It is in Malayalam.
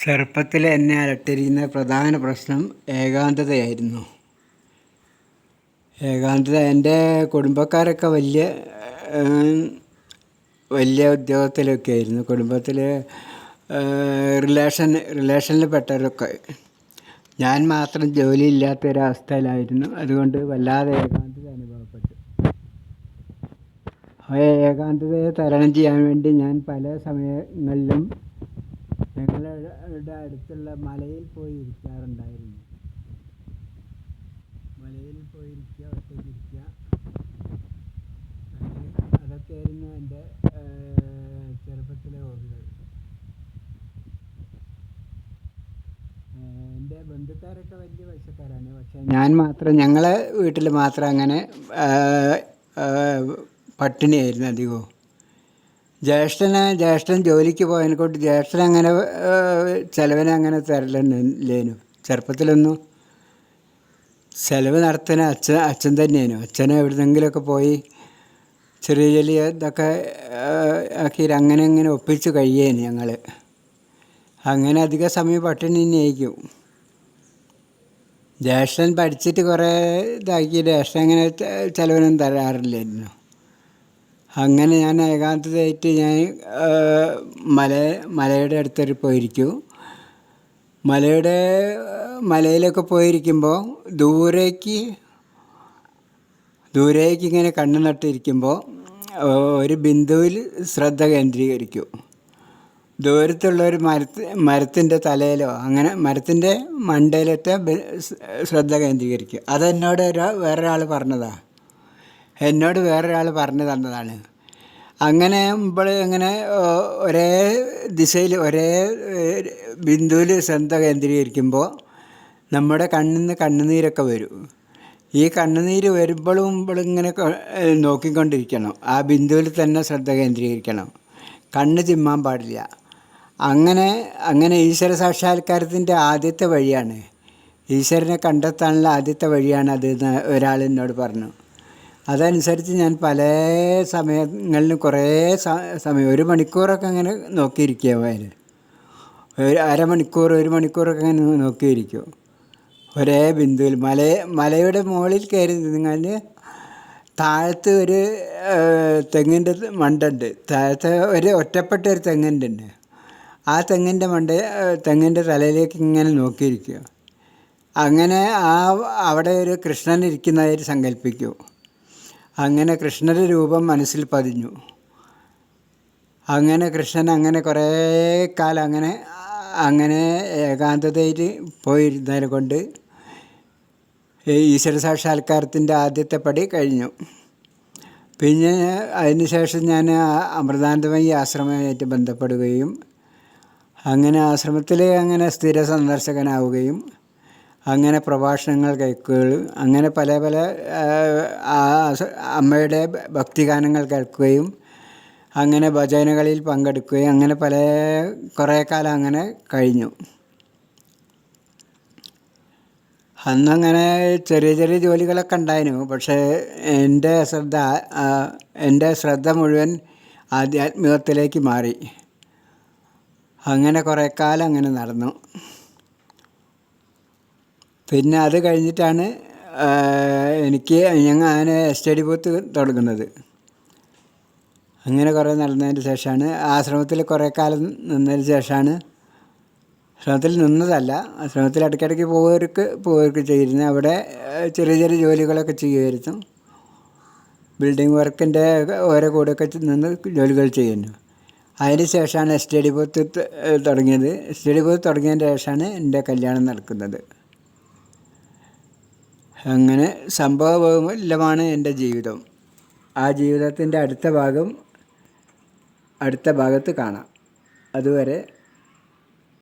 ചെറുപ്പത്തിൽ എന്നെ അലട്ടിയിരുന്ന പ്രധാന പ്രശ്നം ഏകാന്തതയായിരുന്നു. ഏകാന്തത എന്റെ കുടുംബക്കാരൊക്കെ വലിയ വലിയ ഉദ്യോഗത്തിലൊക്കെ ആയിരുന്നു കുടുംബത്തിൽ റിലേഷൻ റിലേഷനിൽ പെട്ടവരൊക്കെ. ഞാൻ മാത്രം ജോലി ഇല്ലാത്ത ഒരവസ്ഥയിലായിരുന്നു അതുകൊണ്ട് വല്ലാതെ ഏകാന്തത അനുഭവപ്പെട്ടു. ആ ഏകാന്തതയെ തരണം ചെയ്യാൻ വേണ്ടി ഞാൻ പല സമയങ്ങളിലും ഞങ്ങളുടെ അടുത്തുള്ള മലയിൽ പോയി ഇരിക്കാറുണ്ടായിരുന്നു. മലയിൽ പോയി ഇരിക്കുക ഒറ്റയ്ക്ക് ഇരിക്കുക. അങ്ങനെ അതൊക്കെയായിരുന്നു എന്റെ ചെറുപ്പത്തിലെ ഹോബികൾ. എന്റെ ബന്ധുക്കാരൊക്കെ വലിയ പൈസക്കാരാണ്. പക്ഷേ ഞാൻ മാത്രം ഞങ്ങളെ വീട്ടിൽ മാത്രം അങ്ങനെ പട്ടിണിയായിരുന്നു അധികവും. ജ്യേഷ്ഠന് ജ്യേഷ്ഠൻ ജോലിക്ക് പോയതിനെ കൊണ്ട് ജ്യേഷ്ഠൻ അങ്ങനെ ചിലവിനെ അങ്ങനെ തരലേനു ചെറുപ്പത്തിലൊന്നും ചിലവ് നടത്തുന്ന അച്ഛൻ അച്ഛൻ തന്നെയാണ് അച്ഛനെ എവിടുന്നെങ്കിലുമൊക്കെ പോയി ചെറിയ ചെറിയ ഇതൊക്കെ ആക്കി അങ്ങനെ അങ്ങനെ ഒപ്പിച്ച് കഴിയേന് ഞങ്ങൾ അങ്ങനെ അധിക സമയം പട്ടിണി തന്നെയായിരിക്കും. ജ്യേഷ്ഠൻ പഠിച്ചിട്ട് കുറേ ഇതാക്കി ജ്യേഷ്ഠൻ അങ്ങനെ ചിലവിനൊന്നും തരാറില്ലായിരുന്നു അങ്ങനെ ഞാൻ ഏകാന്തതയായിട്ട് ഞാൻ മല മലയുടെ അടുത്തൊരു പോയിരിക്കും. മലയുടെ മലയിലൊക്കെ പോയിരിക്കുമ്പോൾ ദൂരേക്ക് ദൂരേക്ക് ഇങ്ങനെ കണ്ണു നട്ടിരിക്കുമ്പോൾ ഒരു ബിന്ദുവിൽ ശ്രദ്ധ കേന്ദ്രീകരിക്കും. ദൂരത്തുള്ള ഒരു മരത്ത് മരത്തിന്റെ തലയിലോ അങ്ങനെ മരത്തിന്റെ മണ്ടയിലൊക്കെ ശ്രദ്ധ കേന്ദ്രീകരിക്കും. അതെന്നോട് ഒരാ വേറൊരാൾ പറഞ്ഞതാണ് എന്നോട് വേറൊരാൾ പറഞ്ഞു തന്നതാണ്. അങ്ങനെ ഇപ്പോൾ ഇങ്ങനെ ഒരേ ദിശയിൽ ഒരേ ബിന്ദുവിൽ ശ്രദ്ധ കേന്ദ്രീകരിക്കുമ്പോൾ നമ്മുടെ കണ്ണിൽ നിന്ന് കണ്ണുനീരൊക്കെ വരും. ഈ കണ്ണുനീര് വരുമ്പോഴും ഇങ്ങനെ നോക്കിക്കൊണ്ടിരിക്കണം. ആ ബിന്ദുവിൽ തന്നെ ശ്രദ്ധ കേന്ദ്രീകരിക്കണം. കണ്ണ് ചിമ്മാൻ പാടില്ല. അങ്ങനെ അങ്ങനെ ഈശ്വര സാക്ഷാത്കാരത്തിന്റെ ആദ്യത്തെ വഴിയാണ്. ഈശ്വരനെ കണ്ടെത്താനുള്ള ആദ്യത്തെ വഴിയാണ് അത് ഒരാൾ എന്നോട് പറഞ്ഞു. അതനുസരിച്ച് ഞാൻ പല സമയങ്ങളിലും കുറേ സമയം ഒരു മണിക്കൂറൊക്കെ അങ്ങനെ നോക്കിയിരിക്കുക വയൽ ഒരു അരമണിക്കൂർ ഒരു മണിക്കൂറൊക്കെ അങ്ങനെ നോക്കിയിരിക്കും. ഒരേ ബിന്ദുവിൽ മല മലയുടെ മുകളിൽ കയറി നിന്നാൽ താഴത്ത് ഒരു തെങ്ങിന്റെ മണ്ടുണ്ട്. താഴത്ത് ഒരു ഒറ്റപ്പെട്ട ഒരു തെങ്ങിന്റെ ആ തെങ്ങിന്റെ മണ്ട തെങ്ങിന്റെ തലയിലേക്ക് ഇങ്ങനെ നോക്കിയിരിക്കുക. അങ്ങനെ ആ അവിടെ ഒരു കൃഷ്ണൻ ഇരിക്കുന്നതായിട്ട് സങ്കല്പിക്കൂ. അങ്ങനെ കൃഷ്ണന്റെ രൂപം മനസ്സിൽ പതിഞ്ഞു. അങ്ങനെ കൃഷ്ണൻ അങ്ങനെ കുറേ കാലം അങ്ങനെ അങ്ങനെ ഏകാന്തതയിൽ പോയിരുന്നതിനെ കൊണ്ട് ഈശ്വര സാക്ഷാത്കാരത്തിന്റെ ആദ്യത്തെ പടി കഴിഞ്ഞു. പിന്നെ അതിന് ശേഷം ഞാൻ അമൃതാനന്ദമയി ആശ്രമമായിട്ട് ബന്ധപ്പെടുകയും അങ്ങനെ ആശ്രമത്തിൽ അങ്ങനെ സ്ഥിര സന്ദർശകനാവുകയും അങ്ങനെ പ്രഭാഷണങ്ങൾ കേൾക്കുകയും അങ്ങനെ പല പല അമ്മയുടെ ഭക്തിഗാനങ്ങൾ കേൾക്കുകയും അങ്ങനെ ഭജനകളിൽ പങ്കെടുക്കുകയും അങ്ങനെ പല കുറേ കാലം അങ്ങനെ കഴിഞ്ഞു. അന്നങ്ങനെ ചെറിയ ചെറിയ ജോലികളൊക്കെ ഉണ്ടായിരുന്നു. പക്ഷേ എന്റെ ശ്രദ്ധ എന്റെ ശ്രദ്ധ മുഴുവൻ ആധ്യാത്മികത്തിലേക്ക് മാറി. അങ്ങനെ കുറേ കാലം അങ്ങനെ നടന്നു. പിന്നെ അത് കഴിഞ്ഞിട്ടാണ് എനിക്ക് അങ്ങനെ സ്റ്റഡി ബൂത്ത് തുടങ്ങുന്നത്. അങ്ങനെ കുറേ നടന്നതിന് ശേഷമാണ് ആശ്രമത്തിൽ കുറേ കാലം നിന്നതിന് ശേഷമാണ്. ശ്രമത്തിൽ നിന്നതല്ല ആശ്രമത്തിൽ ഇടയ്ക്കിടയ്ക്ക് പോയവർക്ക് പോകുവർക്ക് ചെയ്തിരുന്നു. അവിടെ ചെറിയ ചെറിയ ജോലികളൊക്കെ ചെയ്യുമായിരുന്നു. ബിൽഡിംഗ് വർക്കിന്റെ ഓരോ കൂടെയൊക്കെ നിന്ന് ജോലികൾ ചെയ്യുന്നു. അതിന് ശേഷമാണ് സ്റ്റഡി ബൂത്ത് തുടങ്ങിയത്. സ്റ്റഡി ബൂത്ത് തുടങ്ങിയതിന് ശേഷമാണ് എന്റെ കല്യാണം നടക്കുന്നത്. അങ്ങനെ സംഭവബഹുലമാണ് എന്റെ ജീവിതം. ആ ജീവിതത്തിന്റെ അടുത്ത ഭാഗം അടുത്ത ഭാഗത്ത് കാണാം. അതുവരെ